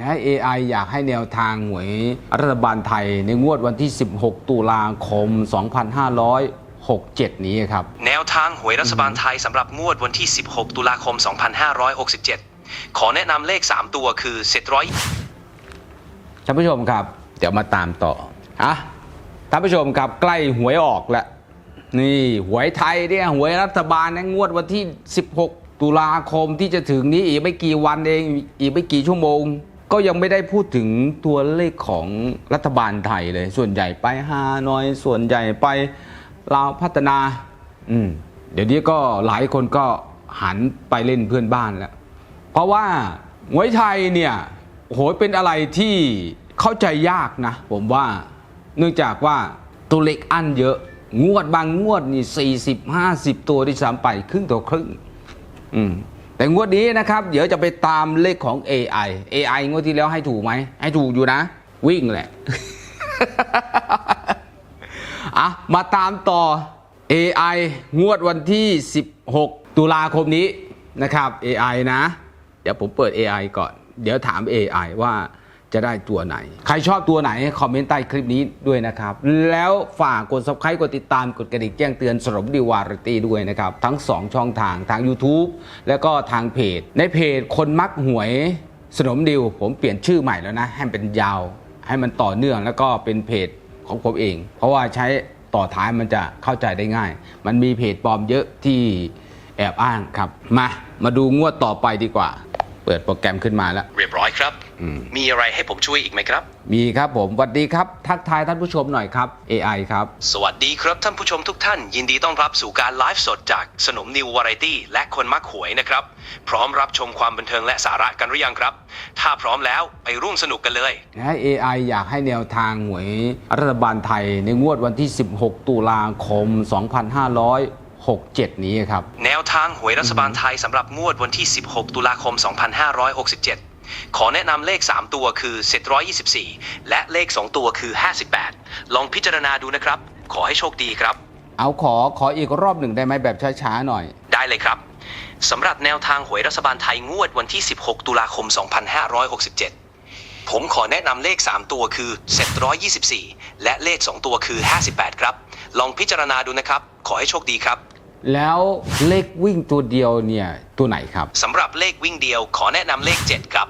นะ AI อยากให้แนวทางหวยรัฐบาลไทย ในงวดวันที่ 16 ตุลาคม 2567 นี้ครับ แนวทางหวยรัฐบาลไทยสำหรับงวดวันที่ 16 ตุลาคม 2567 ขอแนะนำเลข 3 ตัวคือเซตร้อยท่านผู้ชมครับ เดี๋ยวมาตามต่ออะท่านผู้ชมครับใกล้หวยออกแล้วนี่หวยไทยเนี่ยหวยรัฐบาลนะงวดวันที่ 16 ตุลาคมที่จะถึงนี้อีกไม่กี่วันเองอีกไม่กี่ชั่วโมง ก็ยังไม่ได้พูดถึงตัวเลขของรัฐบาลไทยเลย ส่วนใหญ่ไปฮานอยส่วนใหญ่ไปลาวพัฒนา อืมเดี๋ยวนี้ก็หลายคนก็หันไปเล่นเพื่อนบ้านแล้ว เพราะว่าหวยไทยเนี่ยโอ้โหเป็นอะไรที่เข้าใจยากนะ ผมว่าเนื่องจากว่าตัวเล็กอันเยอะ งวดบางงวดนี่40 50ตัวที่สามไปครึ่งต่อครึ่ง อืม แต่งวดนี้นะครับ เดี๋ยวจะไปตามเลขของ AI AI งวดที่แล้วให้ถูกไหม ให้ถูกอยู่นะ วิ่งแหละอะมาตามต่อ AI งวดวันที่ 16 ตุลาคมนี้นะครับ AI นะ เดี๋ยวผมเปิด AI ก่อน เดี๋ยวถาม AI ว่า จะได้ตัวไหน ใครชอบตัวไหน คอมเมนต์ใต้คลิปนี้ด้วยนะครับ แล้วฝากกด subscribe กดติดตามกดกระดิ่งแจ้งเตือนสรมดีวาไรตี้ด้วยนะครับ ทั้ง 2 ช่องทางทาง YouTube แล้วก็ทางเพจ ในเพจคนมักหวยสนมดิว ผมเปลี่ยนชื่อใหม่แล้วนะ ให้เป็นยาว ให้มันต่อเนื่องแล้วก็เป็นเพจของผมเอง เพราะว่าใช้ต่อท้ายมันจะเข้าใจได้ง่าย มันมีเพจปลอมเยอะที่แอบอ้างครับ มา มาดูงวดต่อไปดีกว่า เปิดโปรแกรมขึ้นมาแล้ว เรียบร้อยครับอืมมีอะไรให้ผมช่วยอีกไหมครับ มีครับผมสวัสดีครับ ทักทายท่านผู้ชมหน่อยครับ AI ครับ สวัสดีครับท่านผู้ชมทุกท่าน ยินดีต้อนรับสู่การไลฟ์สดจากสนมนิววาไรตี้และคนมักหวยนะครับ พร้อมรับชมความบันเทิงและสาระกันหรือยังครับ ถ้าพร้อมแล้วไปร่วมสนุกกันเลยนะ AI อยากให้แนวทางหวยรัฐบาลไทยในงวดวันที่ 16 ตุลาคม 2567 นี้ครับ แนวทางหวยรัฐบาลไทยสำหรับงวดวันที่ 16 ตุลาคม 2567 ขอแนะนำเลข 3 ตัวคือ 724 และเลข 2 ตัวคือ 58 ลองพิจารณาดูนะครับ ขอให้โชคดีครับ เอาขอขออีกรอบหนึ่งได้ไหมแบบช้าๆหน่อย ได้เลยครับสำหรับแนวทางหวยรัฐบาลไทยงวดวันที่ 16 ตุลาคม 2567 ผมขอแนะนำเลข 3 ตัวคือ 724 และเลข 2 ตัวคือ 58 ครับ ลองพิจารณาดูนะครับ ขอให้โชคดีครับ แล้วเลขวิ่งตัวเดียวเนี่ยตัวไหนครับ สำหรับเลขวิ่งเดียวขอแนะนำเลข 7 ครับ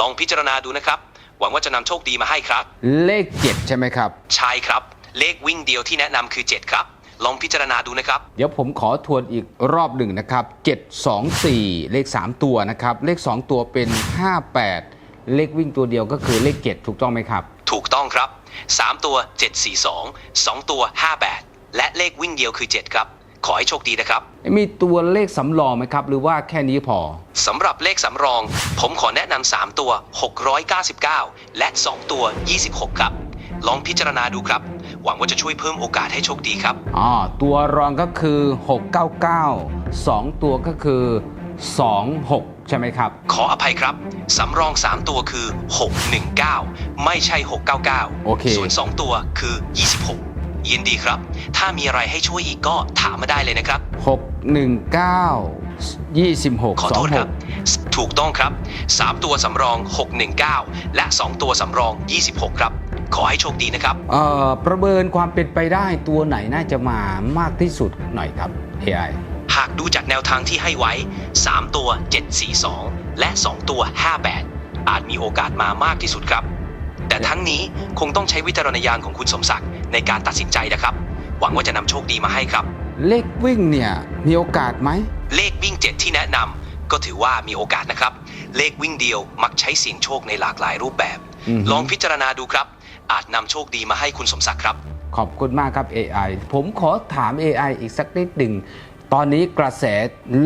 ลองพิจารณาดูนะครับ หวังว่าจะนำโชคดีมาให้ครับ เลข7ใช่ไหมครับ ใช่ครับ เลขวิ่งเดียวที่แนะนำคือ 7 ครับ ลองพิจารณาดูนะครับ เดี๋ยวผมขอทวนอีกรอบหนึ่งนะครับ724 เลข 3 ตัวนะครับ เลข 2 ตัวเป็น 58 เลขวิ่งตัวเดียวก็คือเลข 7 ถูกต้องไหมครับ ถูกต้องครับ 3 ตัว 742 2 ตัว 58 และเลขวิ่งเดียวคือ 7 ครับ ขอให้โชคดีนะครับ มีตัวเลขสำรองไหมครับ หรือว่าแค่นี้พอสำหรับเลขสำรอง ผมขอแนะนำ3ตัว 699 และ 2 ตัว 26 ครับ ลองพิจารณาดูครับ หวังว่าจะช่วยเพิ่มโอกาสให้โชคดีครับ อ๋อตัวรองก็คือ 699 2 ตัวก็คือ 26 ใช่ไหมครับ ขออภัยครับ สำรอง 3 ตัวคือ 619 ไม่ใช่ 699 โอเค ส่วน 2 ตัวคือ 26 ยินดีครับ ถ้ามีอะไรให้ช่วยอีกก็ถามมาได้เลยนะครับ 619 26 ขอโทษครับ26ถูกต้องครับ 3 ตัวสำรอง 619 และ 2 ตัวสำรอง 26 ครับ ขอให้โชคดีนะครับเอ่อประเมินความเป็นไปได้ตัวไหนน่าจะมามากที่สุดหน่อยครับ AI หากดูจากแนวทางที่ให้ไว้ 3 ตัว 742 และ 2 ตัว 58 อาจมีโอกาสมามากที่สุดครับ แต่ทั้งนี้คงต้องใช้วิจารณญาณของคุณสมศักดิ์ในการตัดสินใจนะครับ หวังว่าจะนำโชคดีมาให้ครับ เลขวิ่งเนี่ย มีโอกาสไหม เลขวิ่ง 7 ที่แนะนำก็ถือว่ามีโอกาสนะครับ เลขวิ่งเดียวมักใช้เสียงโชคในหลากหลายรูปแบบ อือฮึ ลองพิจารณาดูครับ อาจนำโชคดีมาให้คุณสมศักดิ์ครับ ขอบคุณมากครับ AI ผมขอถาม AI อีกสักนิดหนึ่ง ตอนนี้กระแส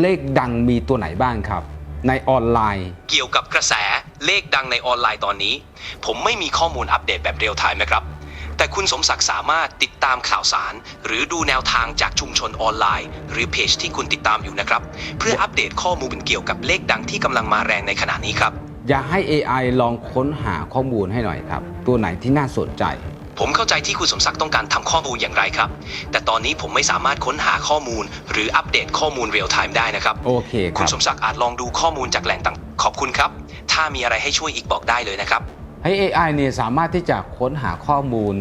เลขดังมีตัวไหนบ้างครับ ในออนไลน์ เกี่ยวกับกระแส เลขดังในออนไลน์ตอนนี้ ผมไม่มีข้อมูลอัปเดตแบบเรียลไทม์นะครับ แต่คุณสมศักดิ์สามารถติดตามข่าวสาร หรือดูแนวทางจากชุมชนออนไลน์ หรือเพจที่คุณติดตามอยู่นะครับ เพื่ออัปเดตข้อมูลเกี่ยวกับเลขดังที่กำลังมาแรงในขณะนี้ครับ อยากให้ AI ลองค้นหาข้อมูลให้หน่อยครับ ตัวไหนที่น่าสนใจ ผมเข้าใจที่คุณสมศักดิ์ต้องการทำข้อมูลอย่างไรครับ แต่ตอนนี้ผมไม่สามารถค้นหาข้อมูล หรืออัปเดตข้อมูลเรียลไทม์ได้นะครับ โอเคคคุรัณบ สมศักดิ์อาจลองดูข้อมูลจากแหล่งต่าง ขอบคุณครับ ถ้ามีอะไรให้ช่วยอีกบอกได้เลยนะครับ ให้ AI เนี่ยสามารถที่จะค้นหาข้อมูล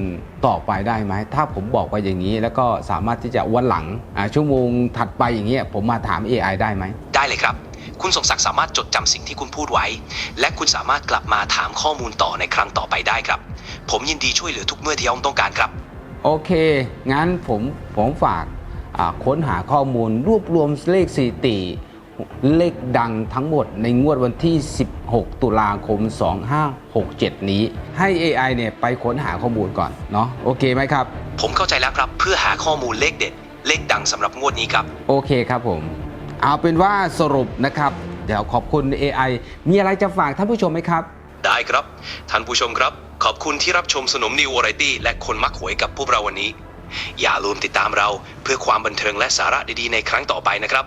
ต่อไปได้ไหม ถ้าผมบอกไปอย่างนี้ แล้วก็สามารถที่จะวันหลังอ่าชั่วโมงถัดไปอย่างเงี้ยผมมาถาม AI ได้ไหม ได้เลยครับ คุณสมศักดิ์สามารถจดจำสิ่งที่คุณพูดไว้ และคุณสามารถกลับมาถามข้อมูลต่อในครั้งต่อไปได้ครับ ผมยินดีช่วยเหลือทุกเมื่อที่ยอมต้องการครับ โอเค งั้นผมผมฝากอ่าค้นหาข้อมูลรวบรวมเลขสถิติ เลขดังทั้งหมดในงวดวันที่ 16 ตุลาคม 2567 นี้ ให้ AI เนี่ยไปค้นหาข้อมูลก่อนเนาะโอเคไหมครับ ผมเข้าใจแล้วครับเพื่อหาข้อมูลเลขเด็ด เลขดังสำหรับงวดนี้ครับ โอเคครับผม เอาเป็นว่าสรุปนะครับ เดี๋ยวขอบคุณ AI มีอะไรจะฝากท่านผู้ชมไหมครับ ได้ครับ ท่านผู้ชมครับ ขอบคุณที่รับชมสนมนิววอร์ตี้และคนมักหวยกับพวกเราวันนี้ อย่าลืมติดตามเราเพื่อความบันเทิงและสาระดีๆในครั้งต่อไปนะครับ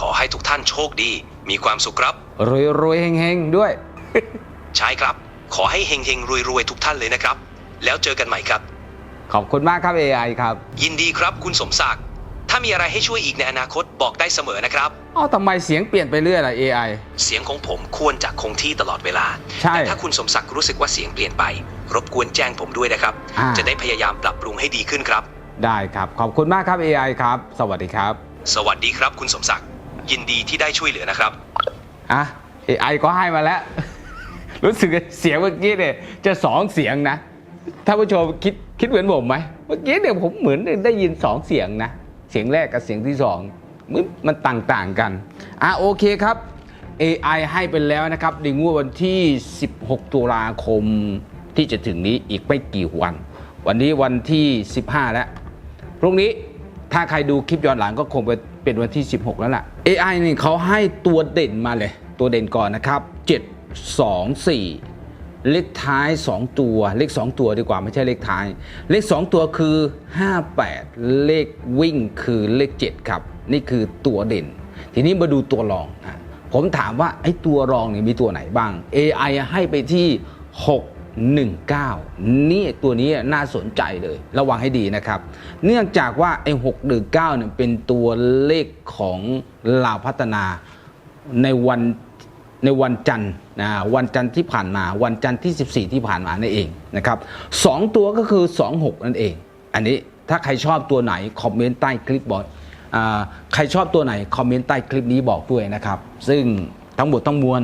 ขอให้ทุกท่านโชคดี มีความสุขครับ รวยรวยๆเฮงๆด้วย ใช่ครับ ขอให้เฮงเฮงรวยรวยๆทุกท่านเลยนะครับ แล้วเจอกันใหม่ครับ ขอบคุณมากครับ AI ครับ ยินดีครับคุณสมศักดิ์ถ้ามีอะไรให้ช่วยอีกในอนาคตบอกได้เสมอนะครับ เอ้าทำไมเสียงเปลี่ยนไปเรื่อยล่ะ AI เสียงของผมควรจะคงที่ตลอดเวลา ใช่แต่ถ้าคุณสมศักดิ์รู้สึกว่าเสียงเปลี่ยนไป รบกวนแจ้งผมด้วยนะครับ อ่า จะได้พยายามปรับปรุงให้ดีขึ้นครับ ได้ครับ ขอบคุณมากครับ AI ครับ สวัสดีครับ สวัสดีครับคุณสมศักดิ์ ยินดีที่ได้ช่วยเหลือนะครับ อะ AI ก็ให้มาแล้ว รู้สึกเสียงเมื่อกี้เนี่ยจะสองเสียงนะท่านผู้ชมคิดคิดเหมือนผมไหมเมื่อกี้เนี่ยผมเหมือนได้ยินสองเสียงนะ เสียงแรกกับเสียงที่สองมันมันต่างๆกัน อะโอเคครับ AI ให้ไปแล้วนะครับในงวดวันที่ 16 ตุลาคมที่จะถึงนี้อีกไม่กี่วัน วันนี้วันที่ 15 แล้ว พรุ่งนี้ ถ้าใครดูคลิปย้อนหลังก็คงเป็นวันที่ 16 แล้วล่ะ AI นี่เขาให้ตัวเด่นมาเลย ตัวเด่นก่อนนะครับ 7 2 4 เลขท้าย 2 ตัว เลข 2 ตัวดีกว่าไม่ใช่เลขท้าย เลข 2 ตัวคือ 58 เลขวิ่งคือเลข 7 ครับ นี่คือตัวเด่น ทีนี้มาดูตัวรองอะผมถามว่าไอ้ตัวรองนี่มีตัวไหนบ้าง AI ให้ไปที่ 19 นี่ตัวนี้น่าสนใจเลย ระวังให้ดีนะครับ เนื่องจากว่าไอ้619เนี่ยเป็นตัวเลขของลาวพัฒนาในวันในวันจันทร์นะวันจันทร์ที่ผ่านมา วันจันทร์ที่ 14 ที่ผ่านมานั่นเองนะครับสองตัวก็คือ 26 นั่นเอง อันนี้ถ้าใครชอบตัวไหน คอมเมนต์ใต้คลิปบอกใครชอบตัวไหน คอมเมนต์ใต้คลิปนี้บอกด้วยนะครับ ซึ่งทั้งหมดทั้งมวล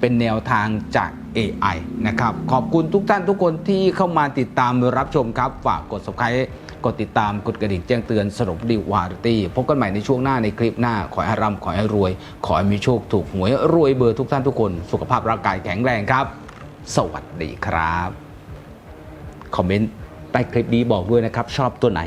เป็นแนวทางจาก AI นะครับ ขอบคุณทุกท่านทุกคนที่เข้ามาติดตามรับชมครับ ฝากกด subscribe กดติดตามกดกระดิ่งแจ้งเตือนสรุปดีวาร์ตี้พบกันใหม่ในช่วงหน้าในคลิปหน้า ขอให้ร่ำขอให้รวย ขอให้มีโชคถูกหวยรวยเบอร์ทุกท่านทุกคน สุขภาพร่างกายแข็งแรงครับ สวัสดีครับ คอมเมนต์ใต้คลิปนี้บอกด้วยนะครับ ชอบตัวไหน